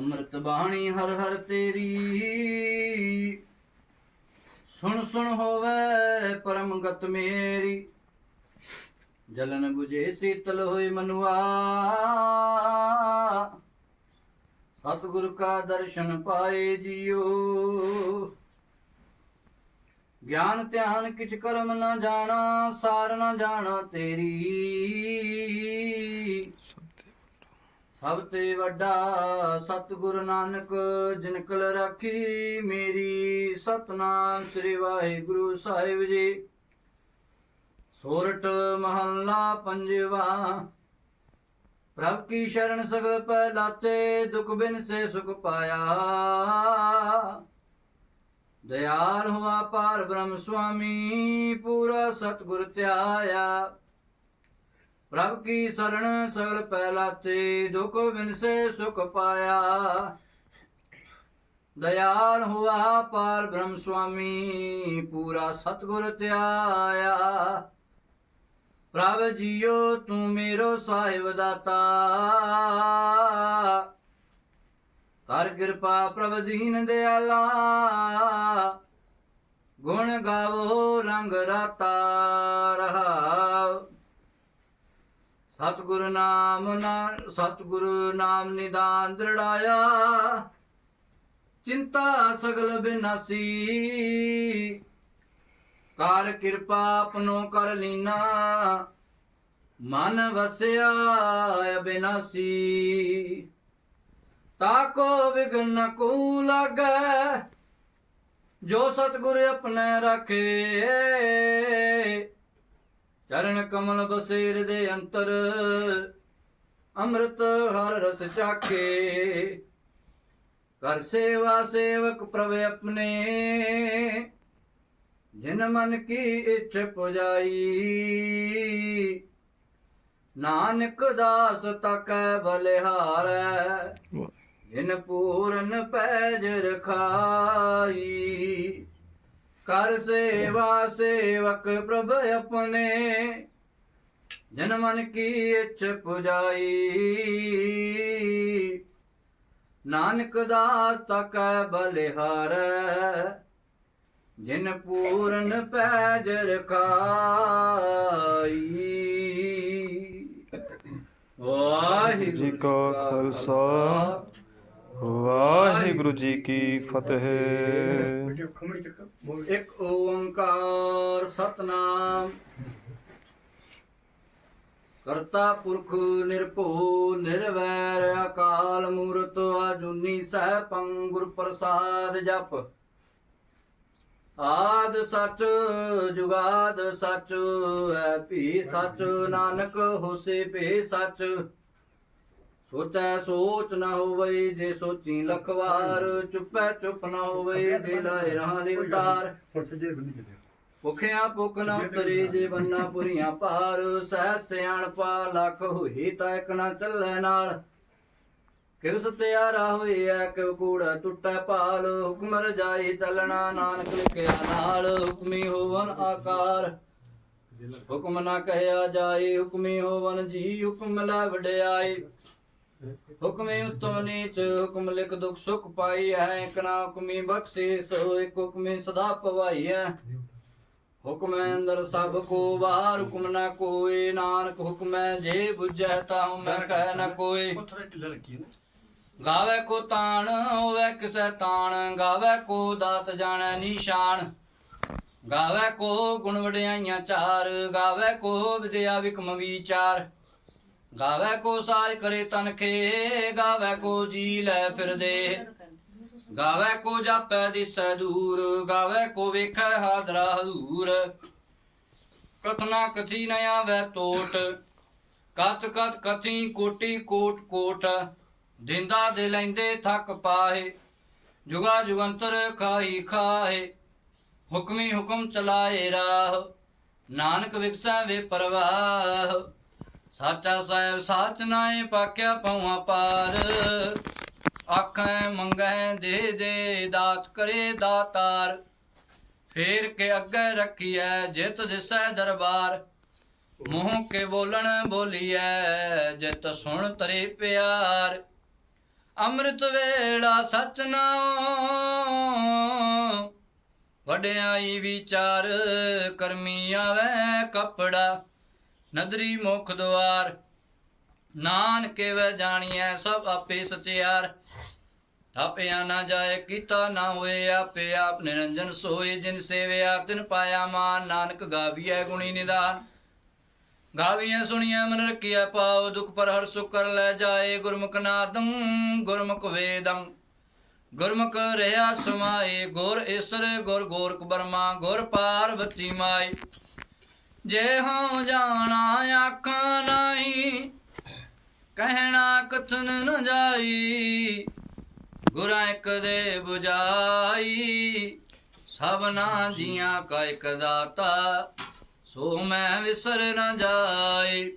ਅੰਮ੍ਰਿਤ ਬਾਣੀ ਹਰ ਹਰ ਤੇਰੀ। ਸੁਣ ਸੁਣ ਹੋਵੇ ਪਰਮ ਗਤ ਮੇਰੀ। ਜਲਨ 부ਝੇ ਸੀਤਲ ਹੋਏ ਮਨੁਆ। ਸਤਿਗੁਰ ਕਾ ਦਰਸ਼ਨ ਪਾਏ ਜੀਓ। ਗਿਆਨ ਧਿਆਨ ਕਿਛ ਕਰਮ ਨਾ ਜਾਣਾ, ਸਾਰ ਨਾ ਜਾਣਾ ਤੇਰੀ। ਸਭ ਤੇ ਵੱਡਾ ਸਤਿਗੁਰ ਨਾਨਕ, ਜਿਨ ਕਲ ਰਾਖੀ ਮੇਰੀ, ਸਤਨਾਮ ਸ੍ਰੀ ਵਾਹਿਗੁਰੂ ਸਾਹਿਬ ਜੀ। ਸੋਰਠ ਮਹੱਲਾ ਪੰਜਵਾ, ਪ੍ਰਭ ਕੀ ਸ਼ਰਨ ਸਗਲ ਪੈ ਲਾਤੇ ਦੁਖ ਬਿਨ ਸੇ ਸੁਖ ਪਾਇਆ। ਦਇਆਲ ਹੁਆ ਪਾਰ ਬ੍ਰਹਮ ਸੁਆਮੀ, ਪੂਰਾ ਸਤਿਗੁਰ ਧਿਆਇਆ ਪ੍ਰਭ ਕੀ ਸਰਣ ਸਗਲ ਪਹਿਲਾ ਤੇ ਦੁਖ ਬਿਨ ਸੇ ਸੁਖ ਪਾਇਆ। ਦਇਆਲ ਹੁਆ ਪਾਰ ਬ੍ਰਹਮ ਸੁਆਮੀ, ਪੂਰਾ ਸਤਿਗੁਰ ਧਿਆਇਆ। ਪ੍ਰਭ ਜੀਓ, ਤੂੰ ਮੇਰੋ ਸਾਹਿਬ ਦਾਤਾ। ਕਰ ਕਿਰਪਾ ਪ੍ਰਭ ਦੀਨ ਦਿਆਲਾ। ਗੁਣ ਗਾਵੋ ਰੰਗ ਰਾਤਾ ਰਹਾਉ ਸਤਿਗੁਰ ਨਾਮ ਨਾ ਸਤਿਗੁਰ ਨਾਮ ਨਿਦਾਨ ਦ੍ਰਿੜਾਇਆ। ਚਿੰਤਾ ਸਗਲ ਬਿਨਾਸੀ। ਕਰ ਕਿਰਪਾ ਆਪਨੋ ਕਰ ਲੀਨਾ। ਮਨ ਵਸਿਆ ਬਿਨਾਸੀ। ਤਾਕੋ ਵਿਗਨ ਕੋ ਲਾਗੈ, ਜੋ ਸਤਿਗੁਰ ਆਪਣੇ ਰੱਖੇ। ਚਰਨ ਕਮਲ ਬਸੇ ਹਿਰਦੇ ਅੰਤਰ ਅੰਮ੍ਰਿਤ ਹਰ ਰਸ ਚਾਖੇ। ਕਰ ਸੇਵਾ ਸੇਵਕ ਪ੍ਰਭ ਆਪਣੇ ਜਿਨ ਮਨ ਕੀ ਇੱਛ ਪੁਜਾਈ। ਨਾਨਕ ਦਾਸ ਤਕੈ ਬਲਿਹਾਰੈ ਜਿਨ ਪੂਰਨ ਪੈਜ ਰਖਾਈ। ਕਰ ਸੇਵਾ ਸੇਵਕ ਪ੍ਰਭ ਆਪਣੇ। ਜਨ ਮਨ ਕੀ ਇੱਛ ਪੁਜਾਈ। ਨਾਨਕ ਦਾਸ ਤਕ ਬਲਿਹਾਰ, ਜਿਨ ਪੂਰਨ ਪੈਜ ਰਖਾਈ। ਵਾਹਿਗੁਰੂ ਜੀ ਕਾ ਖਾਲਸਾ, ਵਾਹਿਗੁਰੂ ਜੀ ਕੀ ਫਤਿਹ। ਇੱਕ ਓੰਕਾਰ ਸਤਨਾਮ। ਕਰਤਾ ਪੁਰਖ ਨਿਰਭਉ, ਨਿਰਵੈਰ ਅਕਾਲ ਮੂਰਤ, ਆਜੂਨੀ ਸਹਿ ਗੁਰ ਪ੍ਰਸਾਦ ਜਪ। ਆਦ ਸਚ, ਜੁਗਾਦ ਸਚ ਹੈ ਭੀ ਸਚ, ਨਾਨਕ ਹੋਸੇ ਭੇ ਸਚ। ਸੋਚੈ ਸੋਚ ਨਾ ਹੋਵੇ, ਜੇ ਸੋਚੀ ਲਖਵਾਰ, ਚੁੱਪੈ ਚੁੱਪ ਨਾ ਹੋਵੇ, ਜੇ ਲਾਏ ਰਹਾਂ ਦੇ ਉਤਾਰ। ਭੁਖਿਆ ਭੁਖ ਨਾ ਉਤਰੇ ਜੇ ਬੰਨਾ ਪੁਰੀਆਂ ਪਾਰ ਸਹਿ ਸਿਆਣਪਾ ਲੱਖ ਹੋਈ ਤਾਂ ਇੱਕ ਨਾ ਚੱਲੇ ਨਾਲ। ਕਿਵ ਸਤਿਆਰਾ ਹੋਈਐ ਕਿਵ ਕੂੜਾ ਟੁੱਟੈ ਭਾਲ, ਹੁਕਮ ਰਜਾਈ ਚੱਲਣਾ ਨਾਨਕ ਲਿਖਿਆ ਨਾਲ, ਹੁਕਮੀ ਹੋਵਨ ਆਕਾਰ। ਹੁਕਮ ਨਾ ਕਹਿਆ ਜਾਏ, ਹੁਕਮੀ ਹੋਵਨ ਜੀ, ਹੁਕਮ ਲੈ ਵਡਿਆਈ ਹੁਕਮੇ ਉਤਮ ਨੀਚ, ਹੁਕਮ ਲਿਖ ਦੁਖ ਸੁਖ ਪਾਈ ਹੈ ਇਕ ਨਾ ਹੁਕਮੀ ਬਖਸ਼ੇ ਸੋ ਇਕ ਹੁਕਮੇ ਸਦਾ ਪਵਾਈ ਹੈ ਹੁਕਮੈ ਅੰਦਰ ਸਭ ਕੋ ਬਾਹਰ ਹੁਕਮ ਨਾ ਕੋਏ ਨਾਨਕ ਹੁਕਮੈ ਜੇ ਬੁਝੈ ਤਾ ਮੈਂ ਕਹਿ ਨਾ ਕੋਈ। ਗਾਵੇ ਕੋ ਤਾਣ, ਹੋਵੇ ਕਿਸੈ ਤਾਣ, ਗਾਵੇ ਕੋ ਦਾਤ ਜਾਣੈ ਨਿਸ਼ਾਨ। ਗਾਵੇ ਕੋ ਗੁਣ ਵਡਿਆਈਆਂ ਚਾਰ, ਗਾਵੇ ਕੋ ਵਿਦਿਆ ਵਿਕਮ ਵਿਚਾਰ। ਗਾਵੇ ਕੋ ਸਾਜ ਕਰੇ ਤਨਖੇ ਗਾਵੇ ਕੋ ਜੀ ਲੈ ਫਿਰਦੇ। ਗਾਵੇ ਕੋ ਜਾਪੈ ਦਿਸੈ ਦੂਰ, ਗਾਵੇ ਕੋ ਵੇਖੈ ਹਾਜ਼ਰਾ ਹਜ਼ੂਰ। ਕਥਨਾ ਕਥੀ ਨ ਆਵੈ ਟੋਟ ਕਤ ਕਤ ਕਥੀ ਕੋਟੀ ਕੋਟ ਕੋਟ। ਦਿੰਦਾ ਦੇ ਲੈਂਦੇ ਥੱਕ ਪਾਹੇ, ਜੁਗਾ ਜੁਗੰਤਰ ਖਾਈ ਖਾਏ ਹੁਕਮੀ ਹੁਕਮ ਚਲਾਏ ਰਾਹ, ਨਾਨਕ ਵਿਕਸੈ ਵੇ ਪਰਵਾਹ। ਸਾਚਾ ਸਾਹਿਬ ਸਾਚ ਨਾਏ ਪਾਕਿਆ ਪਉਆ ਪਾਰ। ਆਖੈ ਮੰਗੈ ਦੇ ਦੇ ਦਾਤ ਕਰੇ ਦਾਤਾਰ। ਫੇਰ ਕੇ ਅੱਗੇ ਰੱਖੀਐ ਜਿਤ ਦਿਸੈ ਦਰਬਾਰ। ਮੂੰਹ ਕੇ ਬੋਲਣ ਬੋਲੀਐ ਜਿਤ ਸੁਣ ਤਰੇ ਪਿਆਰ। ਅੰਮ੍ਰਿਤ ਵੇਲਾ ਸਚ ਨਾਉ। ਵਡਿਆਈ ਵਿਚਾਰ ਕਰਮੀ ਆਵੇ ਕਪੜਾ। ਨਦਰੀ ਮੁਖ ਦੁਆਰ ਨਾਨਕੇ ਵੈ ਜਾਣੀਐ ਸਭ ਆਪੇ ਸਚਿਆਰ। ਆਪਿਆ ਨਾ ਜਾਏ ਕੀਤਾ ਨਾ ਹੋਏ, ਆਪੇ ਆਪ ਨਿਰੰਜਨ ਸੋਏ। ਜਿਨ ਸੇਵਿਆ ਤਿਨ ਪਾਇਆ ਮਾਨ, ਨਾਨਕ ਗਾਵੀਐ ਗੁਣੀ ਨਿਦਾਨ। ਗਾਵੀਆਂ ਸੁਣੀਐ ਮਨ ਰਖੀਐ ਪਾਉ ਦੁਖ ਪਰ ਹਰ ਸੁਖ ਕਰ ਲੈ ਜਾਏ ਗੁਰਮੁਖ ਨਾਦੰ, ਗੁਰਮੁਖ ਵੇਦੰ। ਗੁਰਮੁਖ ਰਹਾ ਸਮਾਏ, ਗੁਰ ਈਸਰ, ਗੁਰ ਗੋਰਖ ਬਰਮਾ, ਗੁਰ ਪਾਰਵਤੀ ਮਾਈ। ਜੇ ਹੋ ਜਾਣਾ ਆਖਾਂ ਨਹੀਂ ਕਹਿਣਾ ਕਥਨ ਨ ਜਾਈ, ਗੁਰਾਂ ਇੱਕ ਦੇ 부ਜਾਈ ਸਭਨਾ ਜੀਆਂ ਕਾ ਇੱਕ ਦਾਤਾ, ਸੋ ਮੈਂ ਵਿਸਰ ਨ ਜਾਏ